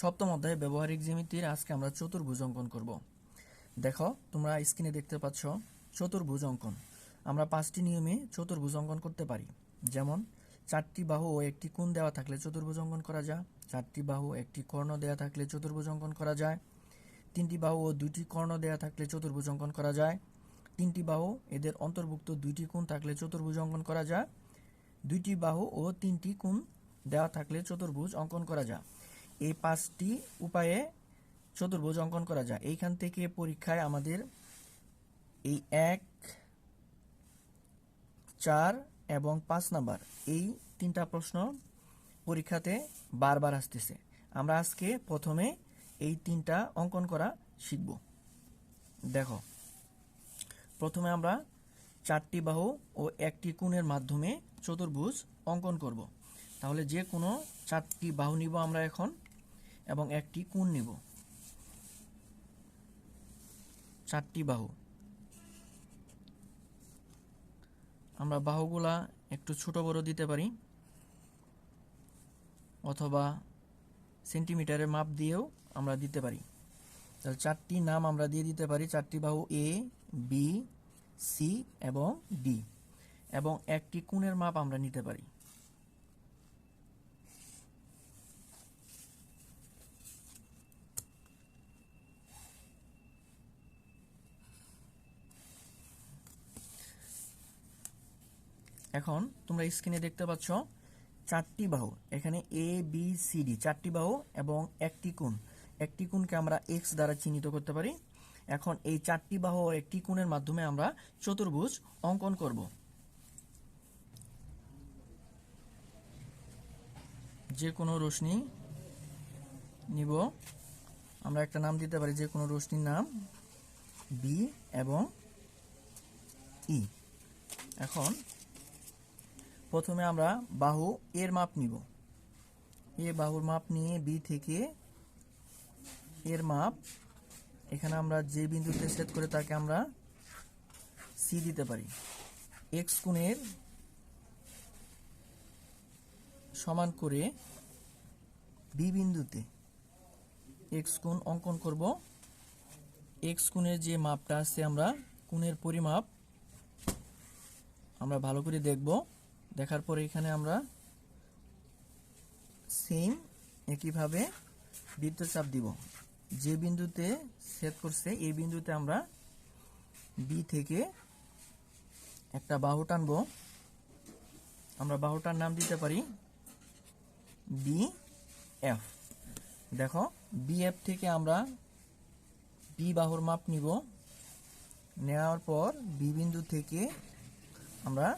সপ্তম অধ্যায়ে ব্যবহারিক জ্যামিতির আজকে আমরা চতুর্ভুজ অঙ্কন করব। দেখো, তোমরা স্ক্রিনে দেখতে পাচ্ছ চতুর্ভুজ অঙ্কন। আমরা পাঁচটি নিয়মে চতুর্ভুজ অঙ্কন করতে পারি। যেমন, চারটি বাহু ও একটি কোণ দেওয়া থাকলে চতুর্ভুজ অঙ্কন করা যায়, চারটি বাহু একটি কর্ণ দেওয়া থাকলে চতুর্ভুজ অঙ্কন করা যায়, তিনটি বাহু ও দুইটি কর্ণ দেওয়া থাকলে চতুর্ভুজ অঙ্কন করা যায়, তিনটি বাহু, এদের অন্তর্ভুক্ত দুইটি কোণ থাকলে চতুর্ভুজ অঙ্কন করা যায়, দুইটি বাহু ও তিনটি কোণ দেওয়া থাকলে চতুর্ভুজ অঙ্কন করা যায়। এই পাঁচটি উপায়ে চতুর্ভুজ অঙ্কন করা যায়। এইখান থেকে পরীক্ষায় আমাদের এই এক, চার এবং পাঁচ নাম্বার এই তিনটা প্রশ্ন পরীক্ষাতে বারবার আসতেছে। আমরা আজকে প্রথমে এই তিনটা অঙ্কন করা শিখব। দেখো, প্রথমে আমরা চারটি বাহু ও একটি কোণের মাধ্যমে চতুর্ভুজ অঙ্কন করব। তাহলে যে কোনো চারটি বাহু নিব আমরা এখন। এবং একটি কোণ নিব। চারটি বাহু। আমরা বাহুগুলা একটু ছোট বড় দিতে পারি অথবা সেন্টিমিটারের মাপ দিয়েও আমরা দিতে পারি। তাহলে চারটি নাম আমরা দিয়ে দিতে পারি। চারটি বাহু এ বি সি এবং ডি এবং একটি কোণের মাপ আমরা নিতে পারি। এখন তোমরা স্ক্রিনে দেখতে পাচ্ছ চারটি বাহু। এখানে এ বি সি ডি চারটি বাহু এবং একটি কোণ। একটি কোণকে আমরা এক্স দ্বারা চিহ্নিত করতে পারি। এখন এই চারটি বাহু একটি কোণের মাধ্যমে আমরা চতুর্ভুজ অঙ্কন করব। যে কোনো রশ্মি নিব। আমরা একটা নাম দিতে পারি যে কোনো রশ্মির নাম বি এবং ই এখন প্রথমে আমরা বাহু এর মাপ নিব। এ বাহুর মাপ নিয়ে বি থেকে এর মাপ, এখানে আমরা যে বিন্দুতে সেট করে তাকে আমরা সি দিতে পারি। এক্স কোণের সমান করে বি বিন্দুতে এক্স কোণ অঙ্কন করব। এক্স কোণের যে মাপটা আছে আমরা, কোণের পরিমাপ আমরা ভালো করে দেখব। দেখার পরে এখানে আমরা সেম একইভাবে বৃত্তচাপ দিব। যে বিন্দুতে সেট করছে, এই বিন্দুতে আমরা বি থেকে একটা বাহু টানব। আমরা বাহুটার নাম দিতে পারি বি এফ দেখো বি এফ থেকে আমরা বি বাহুর মাপ নিব। নেওয়ার পর বি বিন্দু থেকে আমরা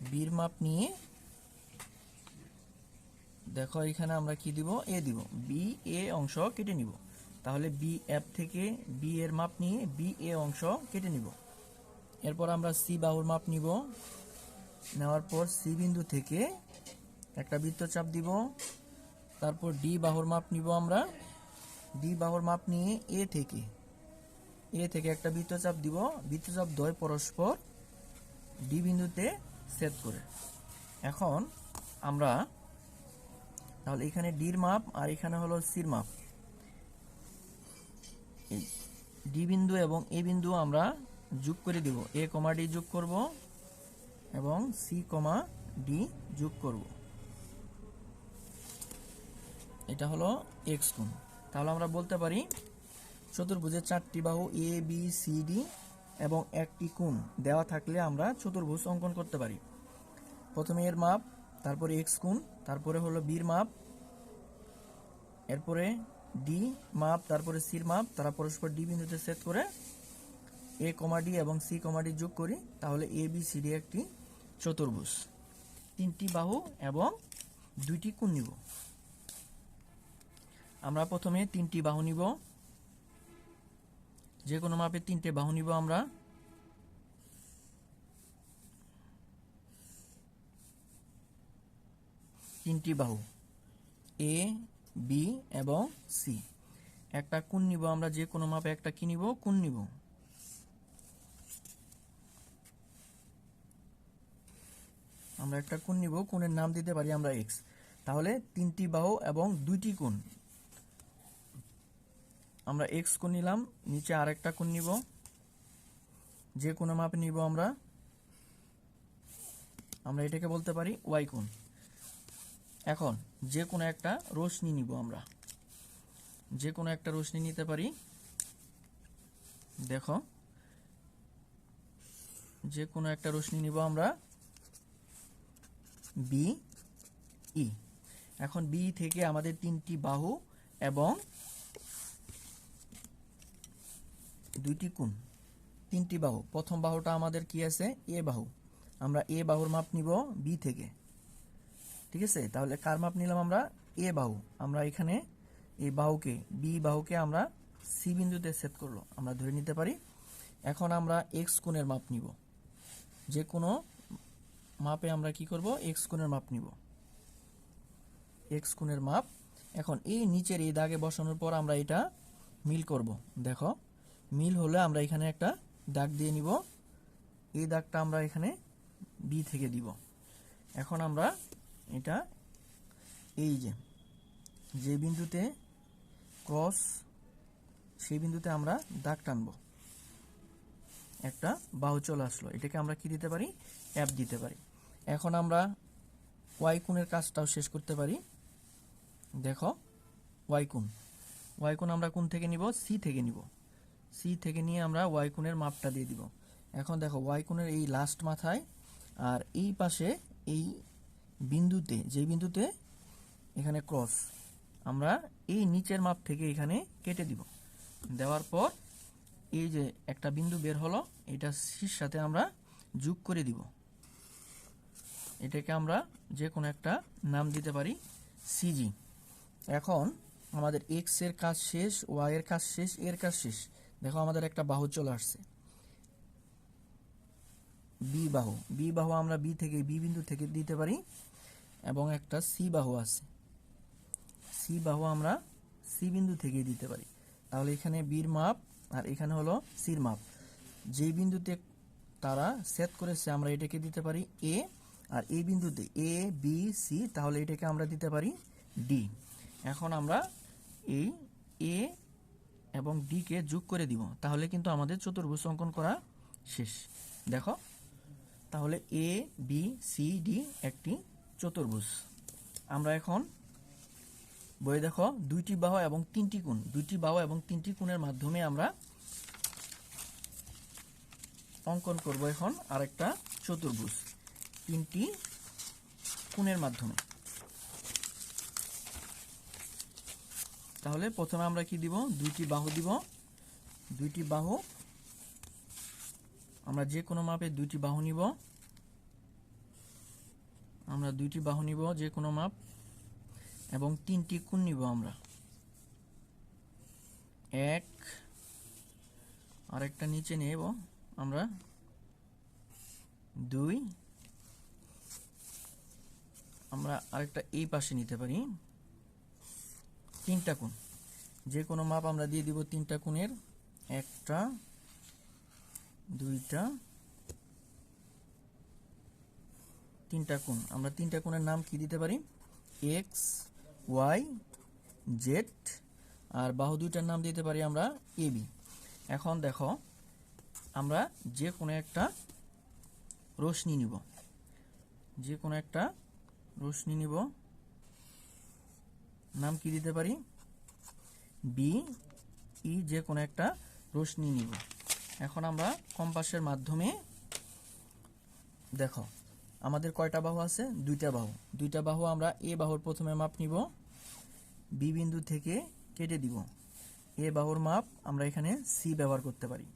বির মাপ নিয়ে দেখো এখানে আমরা কি দিব? এ দিব। বি এ অংশ কেটে নিব। তাহলে বি এফ থেকে বি এর মাপ নিয়ে বি এ অংশ কেটে নিব। এরপর আমরা সি বাহুর মাপ নিব। নেওয়ার পর সি বিন্দু থেকে একটা বৃত্তচাপ দিব। তারপর ডি বাহুর মাপ নিব আমরা। ডি বাহুর মাপ নিয়ে এ থেকে এ থেকে একটা বৃত্তচাপ দিব। বৃত্তচাপ দ্বয় পরস্পর ডি বিন্দুতে সেট করে। এখন আমরা তাহলে এখানে ডির মাপ আর এখানে হলো সির মাপ। ডি বিন্দু এবং এ বিন্দু আমরা যোগ করে দিব। এ কমা ডি যোগ করব এবং সি কমা ডি যোগ করব। এটা হলো এক্স কোণ তাহলে আমরা বলতে পারি, চতুর্ভুজের চারটি বাহু এ, বি, সি, ডি এবং একটি কোণ দেওয়া থাকলে আমরা চতুর্ভুজ অঙ্কন করতে পারি। প্রথমে এর মাপ, তারপরে এক্স কোণ, তারপরে হলো বির মাপ, এরপরে ডি মাপ, তারপরে সির মাপ, তারা পরস্পর ডি বিন্দুতে সেট করে এ কমা ডি এবং সি কমা ডি যোগ করি, তাহলে এ বি সি ডি একটি চতুর্ভুজ। তিনটি বাহু এবং দুইটি কোণ নিব। আমরা প্রথমে তিনটি বাহু নিব। যে কোনো মাপে তিনটে বাহু নিব আমরা। তিনটি বাহু এ বি এবং সি একটা কোণ নিব আমরা যে কোনো মাপে, একটা কি নিব? কোণ নিব। আমরা একটা কোণ নিব, কোণের নাম দিতে পারি আমরা এক্স তাহলে তিনটি বাহু এবং দুইটি কোণ। আমরা এক্স কোণ নিলাম, নিচে আরেকটা কোণ নিব। যে কোনো মাপে নিব আমরা আমরা এটাকে বলতে পারি ওয়াই কোণ। এখন যে কোনো একটা রশ্মি নিব আমরা। যে কোনো একটা রশ্মি নিতে পারি। দেখো, যে কোনো একটা রশ্মি নিব আমরা বি ই এখন বি থেকে আমাদের তিনটি বাহু এবং দুইটি কোণ, তিনটি বাহু। প্রথম বাহুটা আমাদের কি আছে? এ বাহু। আমরা এ বাহুর মাপ নিব বি থেকে। ঠিক আছে? তাহলে কার মাপ নিলাম আমরা? এ বাহু। আমরা এখানে এ বাহুকে বি বাহুকে আমরা সি বিন্দুতে সেট করল আমরা ধরে নিতে পারি। এখন আমরা এক্স কোণের মাপ নিব। যে কোনো মাপে আমরা কি করব? এক্স কোণের মাপ নিব। এক্স কোণের মাপ। এখন এই নিচের এই দাগে বসানোর পর আমরা এটা মিল করব। দেখো। মিল হলে আমরা এখানে একটা দাগ দিয়ে নিব। এই দাগটা আমরা এখানে বি থেকে দিব। এখন আমরা এটা এই যে যে বিন্দুতে ক্রস সেই বিন্দুতে আমরা দাগ টানবো। একটা বাহু চলে আসলো। এটাকে আমরা কি দিতে পারি? অ্যাপ দিতে পারি। এখন আমরা ওয়াই কোণের কাজটাও শেষ করতে পারি। দেখো ওয়াই কোণ। ওয়াই কোণ আমরা কোণ থেকে নিব? সি থেকে নিব। সি থেকে নিয়ে আমরা ওয়াই কোণের মাপটা দিয়ে দিব। এখন দেখো ওয়াই কোণের এই লাস্ট মাথায় আর এই পাশে এই বিন্দুতে, যে বিন্দুতে এখানে ক্রস আমরা এই নিচের মাপ থেকে এখানে কেটে দিব। দেওয়ার পর এই যে একটা বিন্দু বের হলো, এটা সির সাথে আমরা যোগ করে দিব। এটাকে আমরা যে কোনো একটা নাম দিতে পারি সিজি এখন আমাদের এক্সের কাজ শেষ ওয়াই এর কাজ শেষ এর কাজ শেষ। দেখো আমাদের একটা বাহু চলে আসছে। বি বাহু। বি বাহু আমরা বি থেকে বি বিন্দু থেকে দিতে পারি এবং একটা সি বাহু আছে। সি বাহু আমরা সি বিন্দু থেকে দিতে পারি। তাহলে এখানে বির মাপ আর এখানে হলো সির মাপ। যে বিন্দুতে তারা সেট করেছে আমরা এটাকে দিতে পারি এ আর এই বিন্দুতে এ বি সি তাহলে এটাকে আমরা দিতে পারি ডি এখন আমরা এই এ এবং ডি কে যোগ করে দিব, তাহলে কিন্তু আমাদের চতুর্ভুজ অঙ্কন করা শেষ। দেখো, তাহলে এ বি সি ডি একটি চতুর্ভুজ। আমরা এখন বই দেখো, দুইটি বাহু এবং তিনটি কোণ। দুইটি বাহু এবং তিনটি কোণের মাধ্যমে আমরা অঙ্কন করব এখন আরেকটা চতুর্ভুজ, তিনটি কোণের মাধ্যমে। তাহলে প্রথমে আমরা কি দিব? দুইটি বাহু দিব। দুইটি বাহু, আমরা যে কোনো মাপে দুইটি বাহু নিব। আমরা দুইটি বাহু নিব যে কোনো মাপ, এবং তিনটি কোণ নিব আমরা। এক, আরেকটা নিচে নেব আমরা। দুই, আমরা আরেকটা এই পাশে নিতে পারি। তিনটা কোণ। যে কোনো মাপ আমরা দিয়ে দিব তিনটা কোণের। একটা, দুইটা, তিনটা কোণ। আমরা তিনটা কোণের নাম কি দিতে পারি? এক্স, ওয়াই, জেড, আর বাহু দুইটার নাম দিতে পারি আমরা এবি এখন দেখো, আমরা যে কোনো একটা রশ্মি নিব। যে কোনো একটা রশ্মি নিব। নাম কি দিতে পারি? বি ই যে কোনো একটা রশ্মি নিব। এখন আমরা কম্পাসের মাধ্যমে দেখো, আমাদের কয়টা বাহু আছে? দুইটা বাহু। দুইটা বাহু আমরা এ বাহুর প্রথমে মাপ নিব। বি বিন্দু থেকে কেটে দিব। এ বাহুর মাপ আমরা এখানে সি ব্যবহার করতে পারি।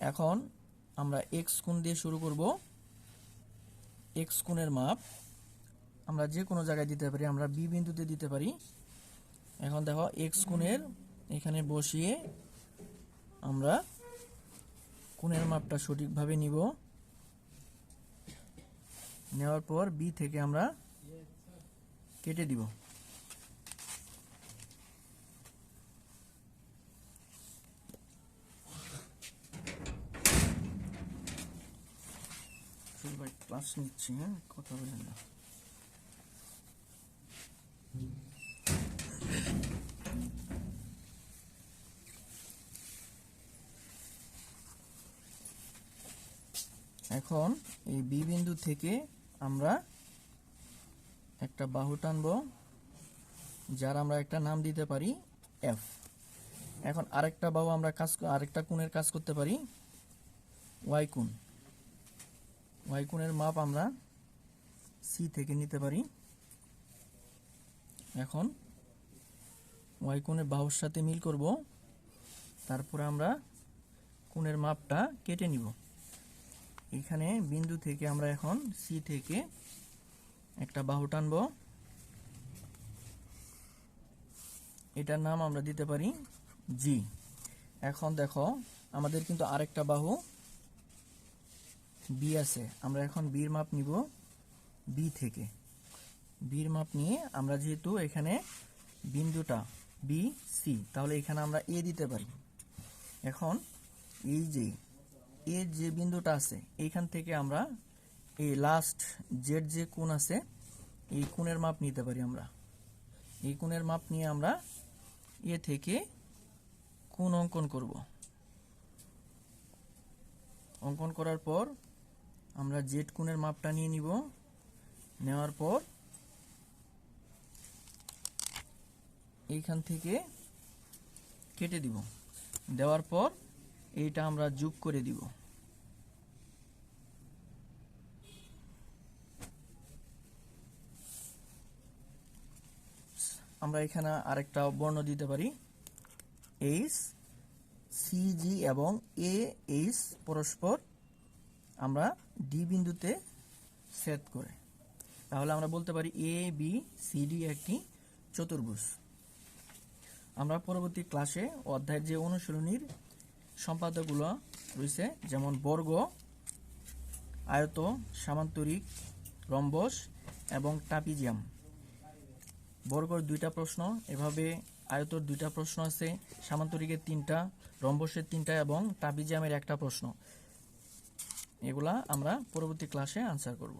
এখন আমরা এক্স কোণ দিয়ে শুরু করব। এক্স কোণের মাপ আমরা যে কোনো জায়গায় দিতে পারি, আমরা বি বিন্দুতে দিতে পারি। এখন দেখো এক্স কোণের এখানে বসিয়ে আমরা কোণের মাপটা সঠিকভাবে নিব। নেওয়ার পর বি থেকে আমরা কেটে দিব। ক্লাস নিচ্ছি হ্যাঁ কথা বলেন না। এখন এই বি বিন্দু থেকে আমরা একটা বাহু টানবো, যার আমরা একটা নাম দিতে পারি এফ এখন আরেকটা বাহু আমরা কাজ আরেকটা কোণের কাজ করতে পারি ওয়াই কোণ। ওয়াই কোণের মাপ আমরা সি থেকে নিতে পারি। এখন ওয়াই কোণের বাহুর সাথে মিল করব, তারপরে আমরা কোণের মাপটা কেটে নিব। এখানে বিন্দু থেকে আমরা এখন সি থেকে একটা বাহু টানব। এটার নাম আমরা দিতে পারি জি এখন দেখো, আমাদের কিন্তু আরেকটা বাহু বি আছে। আমরা এখন বির মাপ নিব বি থেকে। বির মাপ নিয়ে আমরা যেহেতু এখানে বিন্দুটা বি সি তাহলে এখানে আমরা এ দিতে পারি। এখন এই যে এর যে বিন্দুটা আছে এইখান থেকে আমরা এই লাস্ট জেড যে কোণ আছে, এই কোণের মাপ নিতে পারি আমরা। এই কোণের মাপ নিয়ে আমরা এ থেকে কোণ অঙ্কন করব। অঙ্কন করার পর আমরা জেড কোণের মাপটা নিয়ে নিব। নেওয়ার পর এইখান থেকে কেটে দিব। দেওয়ার পর এইটা আমরা যোগ করে দিব। আমরা এখানে আরেকটা বর্ণ দিতে পারি। এইচ সিজি এবং এ এইচ পরস্পর আমরা ডি বিন্দুতে সেট করে। তাহলে আমরা বলতে পারি এ বি সি ডি একটি চতুর্ভুজ। আমরা পরবর্তী ক্লাসে অধ্যায়ের যে অনুশীলনীর সম্পাদকগুলো রয়েছে, যেমন বর্গ, আয়ত, সামান্তরিক, রম্বস এবং টাপিজিয়াম বর্গর দুইটা প্রশ্ন, এভাবে আয়তর দুইটা প্রশ্ন আছে, সামান্তরিকের তিনটা, রম্বসের তিনটা এবং টাপিজিয়ামের একটা প্রশ্ন। এগুলা আমরা পরবর্তী ক্লাসে আনসার করব।